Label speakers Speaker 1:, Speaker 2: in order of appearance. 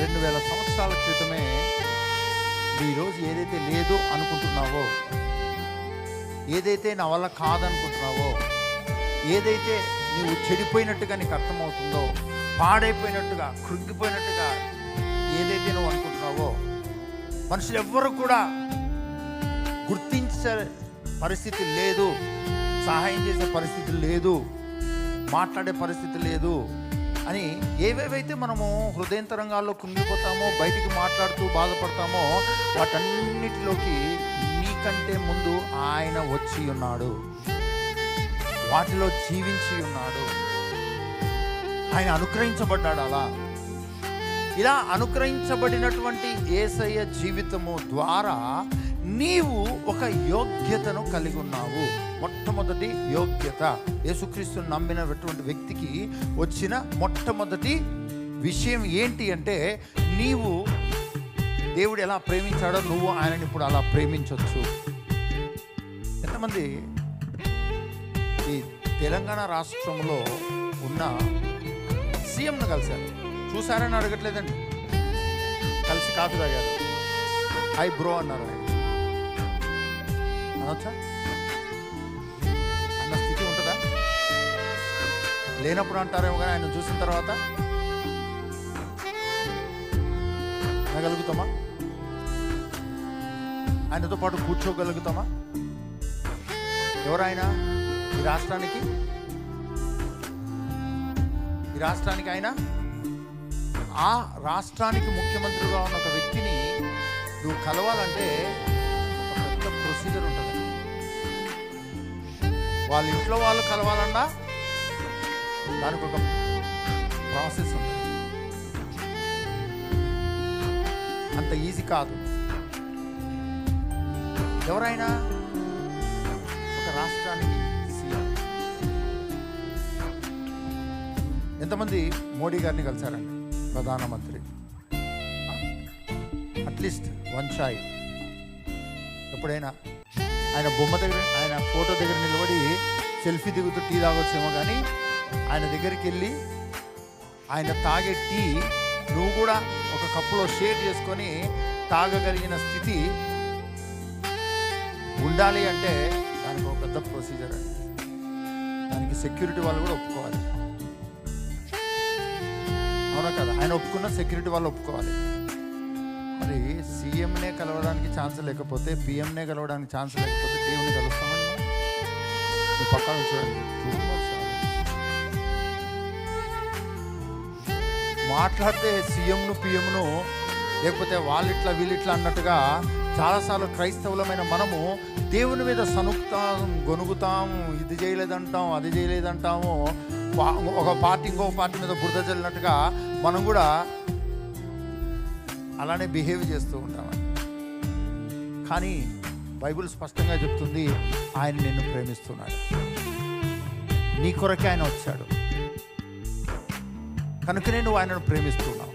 Speaker 1: రెండు వేల సంవత్సరాల క్రితమే ఈరోజు ఏదైతే లేదు అనుకుంటున్నావో ఏదైతే నా వల్ల కాదనుకుంటున్నావో ఏదైతే నీవు చెడిపోయినట్టుగా నీకు అర్థమవుతుందో పాడైపోయినట్టుగా కృంగిపోయినట్టుగా ఏదైతే నువ్వు అనుకుంటున్నావో మనుషులు ఎవ్వరు కూడా గుర్తించే పరిస్థితి లేదు సహాయం చేసే పరిస్థితి లేదు మాట్లాడే పరిస్థితి లేదు అని ఏవేవైతే మనము హృదయంతరంగాల్లో కుంగిపోతామో బయటికి మాట్లాడుతూ బాధపడతామో వాటన్నిటిలోకి నీకంటే ముందు ఆయన వచ్చి ఉన్నాడు. వాటిలో జీవించి ఉన్నాడు. ఆయన అనుగ్రహించబడ్డాడు అలా. ఇలా అనుగ్రహించబడినటువంటి ఏసయ్య జీవితము ద్వారా నీవు ఒక యోగ్యతను కలిగి ఉన్నావు. మొట్టమొదటి యోగ్యత. యేసుక్రీస్తుని నమ్మినటువంటి వ్యక్తికి వచ్చిన మొట్టమొదటి విషయం ఏంటి అంటే నీవు దేవుడు ఎలా ప్రేమించాడో నువ్వు ఆయనని ఇప్పుడు అలా ప్రేమించవచ్చు ఎంతమంది ఈ తెలంగాణ రాష్ట్రంలో ఉన్న సీఎంను కలిశారు? చూసారని అడగట్లేదండి. కలిసి కాఫీ తాగారు. హై బ్రో అన్నారు ఆయన. అనొచ్చా అన్న స్థితి ఉంటుందా? లేనప్పుడు అంటారేమో కానీ ఆయన చూసిన తర్వాత అనగలుగుతామా ఆయనతో పాటు కూర్చోగలుగుతామా? ఎవరైనా ఈ రాష్ట్రానికి? ఈ రాష్ట్రానికి ఆయన? ఆ రాష్ట్రానికి ముఖ్యమంత్రిగా ఉన్న ఒక వ్యక్తిని నువ్వు కలవాలంటే ఒక పెద్ద ప్రొసీజర్ ఉంటుంది. వాళ్ళ ఇంట్లో వాళ్ళు కలవాలన్నా దానికి ఒక ప్రాసెస్ ఉంది. అంత ఈజీ కాదు. ఎవరైనా ఒక రాష్ట్రానికి సీఎం. ఎంతమంది మోడీ గారిని కలిశారండి? ప్రధానమంత్రి. అట్లీస్ట్ వన్ చాయ్ ఎప్పుడైనా ఆయన బొమ్మ దగ్గర ఆయన ఫోటో దగ్గర నిలబడి సెల్ఫీ దిగుతూ టీ తాగొచ్చేమో కానీ ఆయన దగ్గరికి వెళ్ళి ఆయన తాగే టీ నువ్వు కూడా ఒక కప్పులో షేర్ చేసుకొని తాగగలిగిన స్థితి ఉండాలి అంటే దానికి ఒక పెద్ద ప్రొసీజర్ అండి. దానికి సెక్యూరిటీ వాళ్ళు కూడా ఒప్పుకోవాలి. అవునా కదా? ఆయన ఒప్పుకున్న సెక్యూరిటీ వాళ్ళు ఒప్పుకోవాలి. సీఎంనే కలవడానికి ఛాన్స్ లేకపోతే పిఎంనే కలవడానికి ఛాన్స్ లేకపోతే దేవుని కలుస్తామని పక్కన చూడండి. మాట్లాడితే సీఎంను పిఎంను లేకపోతే వాళ్ళిట్లా వీళ్ళిట్లా అన్నట్టుగా చాలాసార్లు క్రైస్తవులమైన మనము దేవుని మీద సనుక్తాం గొనుగుతాం ఇది చేయలేదంటాం అది చేయలేదంటాము ఒక పార్టీ ఇంకొక పార్టీ మీద బురద చల్లినట్టుగా మనం కూడా అలానే బిహేవ్ చేస్తూ ఉంటామని కానీ బైబిల్ స్పష్టంగా చెప్తుంది ఆయన నిన్ను ప్రేమిస్తున్నాడు. నీ కొరకే ఆయన వచ్చాడు. కనుకనే నువ్వు ఆయనను ప్రేమిస్తున్నావు.